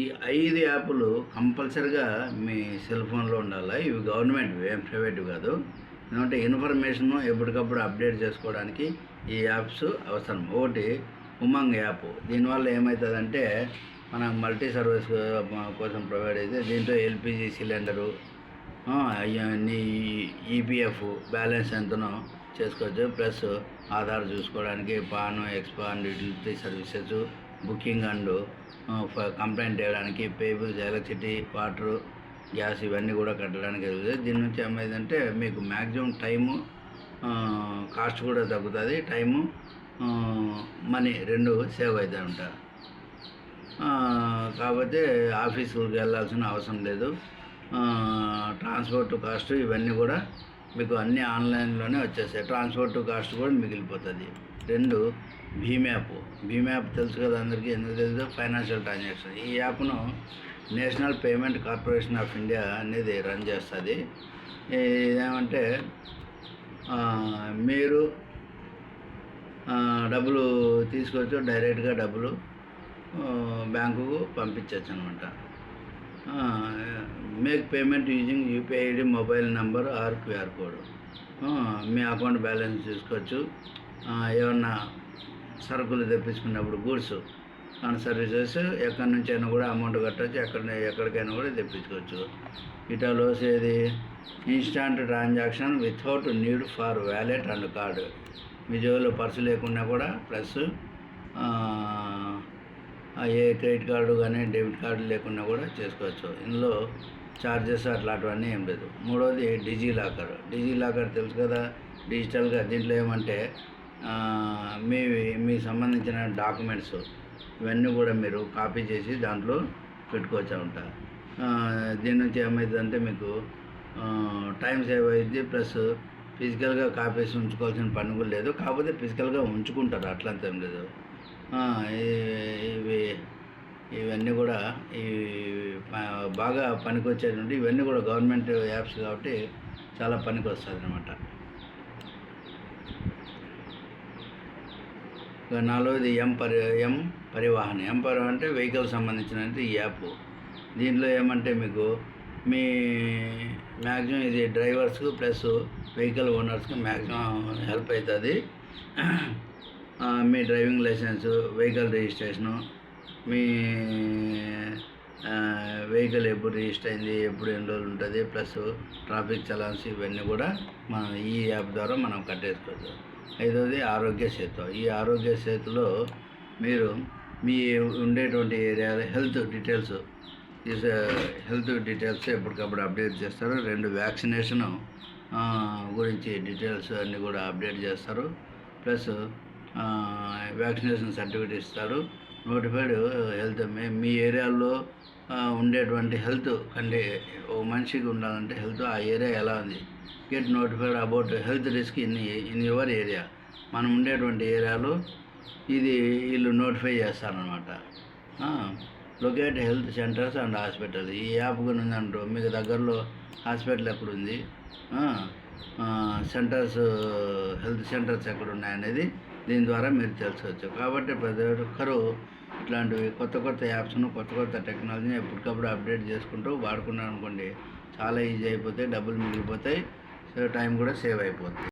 ఈ ఐదు యాప్లు కంపల్సరిగా మీ సెల్ ఫోన్లో ఉండాలి? ఇవి గవర్నమెంట్ ఏం ప్రైవేట్ కాదు. ఎందుకంటే ఇన్ఫర్మేషన్ ఎప్పటికప్పుడు అప్డేట్ చేసుకోవడానికి ఈ యాప్స్ అవసరం. ఒకటి ఉమంగ్ యాప్. దీనివల్ల ఏమవుతుందంటే మన మల్టీ సర్వీస్ కోసం ప్రొవైడ్ అయితే దీంట్లో ఎల్పిజి సిలిండరు నీ ఈపీఎఫ్ బ్యాలెన్స్ ఎంతనో చేసుకోవచ్చు. ప్లస్ ఆధార్ చూసుకోవడానికి PAN ఎక్స్పాన్ utility services booking and complaint చేయడానికి పేబుల్స్ ఎలక్ట్రిసిటీ వాటర్ గ్యాస్ ఇవన్నీ కూడా కట్టడానికి దీని నుంచి ఏమైందంటే మీకు మ్యాక్సిమం టైము కాస్ట్ కూడా తగ్గుతుంది. టైము మనీ రెండు సేవ్ అవుతాయి ఉంటాయి కాకపోతే ఆఫీసులకు వెళ్ళాల్సిన అవసరం లేదు. ట్రాన్స్పోర్ట్ కాస్ట్ ఇవన్నీ కూడా మీకు అన్నీ ఆన్లైన్లోనే వచ్చేస్తాయి. ట్రాన్స్పోర్ట్ కాస్ట్ కూడా మిగిలిపోతుంది. రెండు భీమ్ యాప్. భీమ్ యాప్ తెలుసు కదా అందరికీ ఎందుకు తెలుసు? Financial transaction. ఈ యాప్ను National Payment Corporation of India అనేది రన్ చేస్తుంది. ఇదేమంటే మీరు డబ్బులు తీసుకోవచ్చు డైరెక్ట్గా డబ్బులు బ్యాంకుకు పంపించవచ్చు అనమాట make payment using UPI ID mobile number or QR code. Me account balance తీసుకోవచ్చు ఏమన్నా సరుకులు తెప్పించుకున్నప్పుడు గూడ్స్ ఆన్ సర్వీసెస్ ఎక్కడి నుంచి అయినా కూడా అమౌంట్ కట్టవచ్చు ఎక్కడ ఎక్కడికైనా కూడా తెప్పించుకోవచ్చు. ఇటా లోసేది instant transaction without need for wallet and card మీ జోబులో పర్సు లేకున్నా కూడా ప్లస్ ఏ క్రెడిట్ కార్డు కానీ డెబిట్ కార్డు లేకున్నా కూడా చేసుకోవచ్చు. ఇందులో ఛార్జెస్ అట్లాంటివన్నీ ఏం లేదు. మూడోది డిజీ లాకర్. డిజీ లాకర్ తెలుసు కదా డిజిటల్గా దీంట్లో ఏమంటే మీ మీ సంబంధించిన డాక్యుమెంట్స్ ఇవన్నీ కూడా మీరు కాపీ చేసి దాంట్లో పెట్టుకోవచ్చు ఉంటారు దీని నుంచి ఏమవుతుందంటే మీకు టైం సేవ్ అయింది ప్లస్ ఫిజికల్గా కాపీస్ ఉంచుకోవాల్సిన పని కూడా లేదు కాకపోతే ఫిజికల్గా ఉంచుకుంటారు అట్లంత ఏం లేదు. ఇవి ఇవన్నీ కూడా ఈ బాగా బాగా పనికొచ్చేటువంటి ఇవన్నీ కూడా గవర్నమెంట్ యాప్స్ కాబట్టి చాలా పనికి వస్తుంది అనమాట నాలుగోది ఎం పరి ఎం పరివాహన్. ఎం పరివాహన్ అంటే వెహికల్ సంబంధించిన ఈ యాప్ దీంట్లో ఏమంటే మీకు మీ మ్యాక్సిమం ఇది డ్రైవర్స్కు ప్లస్ వెహికల్ ఓనర్స్కి మ్యాక్సిమం హెల్ప్ అవుతుంది మీ డ్రైవింగ్ లైసెన్స్ వెహికల్ రిజిస్ట్రేషను మీ వెహికల్ ఎప్పుడు రిజిస్టర్ అయింది ఎప్పుడు ఎన్ని రోజులు ఉంటుంది ప్లస్ ట్రాఫిక్ చలాన్స్ ఇవన్నీ కూడా మనం ఈ యాప్ ద్వారా మనం కట్టేసుకోవచ్చు. ఐదవది ఆరోగ్య సేతు. ఈ ఆరోగ్య సేతులో మీరు మీ ఉండేటువంటి ఏరియాలో హెల్త్ డీటెయిల్స్ హెల్త్ డీటెయిల్స్ ఎప్పటికప్పుడు అప్డేట్ చేస్తారు. రెండు వ్యాక్సినేషన్ గురించి డీటెయిల్స్ అన్నీ కూడా అప్డేట్ చేస్తారు. ప్లస్ వ్యాక్సినేషన్ సర్టిఫికేట్ ఇస్తారు. నోటిఫైడ్ హెల్త్ మీ- మీ ఏరియాలో ఉండేటువంటి హెల్త్ అంటే ఓ మనిషికి ఉండాలంటే హెల్త్ ఆ ఏరియా ఎలా ఉంది? Get notified about health risk in in your area. మనం ఉండేటువంటి ఏరియాలో ఇది వీళ్ళు నోటిఫై చేస్తారనమాట locate health centres and hospital ఈ యాప్ కూడా ఉందంటూ మీకు దగ్గరలో హాస్పిటల్ ఎక్కడుంది? సెంటర్స్ హెల్త్ సెంటర్స్ ఎక్కడ ఉన్నాయనేది దీని ద్వారా మీరు తెలుసుకోవచ్చు. కాబట్టి ప్రతి ఒక్కరూ ఇట్లాంటివి కొత్త కొత్త యాప్స్ను కొత్త కొత్త టెక్నాలజీని ఎప్పటికప్పుడు అప్డేట్ చేసుకుంటూ వాడుకున్నాను అనుకోండి చాలా ఈజీ అయిపోతాయి డబ్బులు మిగిలిపోతాయి సో టైం కూడా సేవ్ అయిపోతుంది